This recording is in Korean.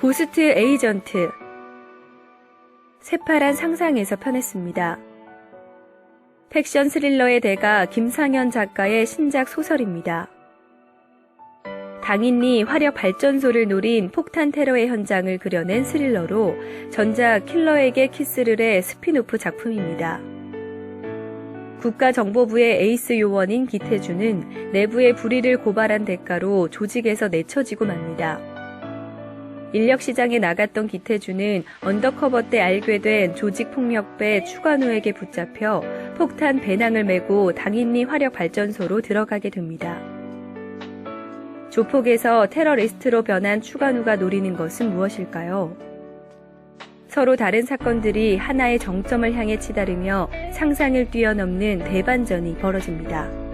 고스트 에이전트 새파란 상상에서 편했습니다. 팩션 스릴러의 대가 김상현 작가의 신작 소설입니다. 당인리 화력 발전소를 노린 폭탄 테러의 현장을 그려낸 스릴러로 전작 킬러에게 키스를 해 스피노프 작품입니다. 국가정보부의 에이스 요원인 기태주는 내부의 불의를 고발한 대가로 조직에서 내쳐지고 맙니다. 인력시장에 나갔던 기태주는 언더커버 때 알게 된 조직폭력배 추관우에게 붙잡혀 폭탄 배낭을 메고 당인리 화력발전소로 들어가게 됩니다. 조폭에서 테러리스트로 변한 추관우가 노리는 것은 무엇일까요? 서로 다른 사건들이 하나의 정점을 향해 치달으며 상상을 뛰어넘는 대반전이 벌어집니다.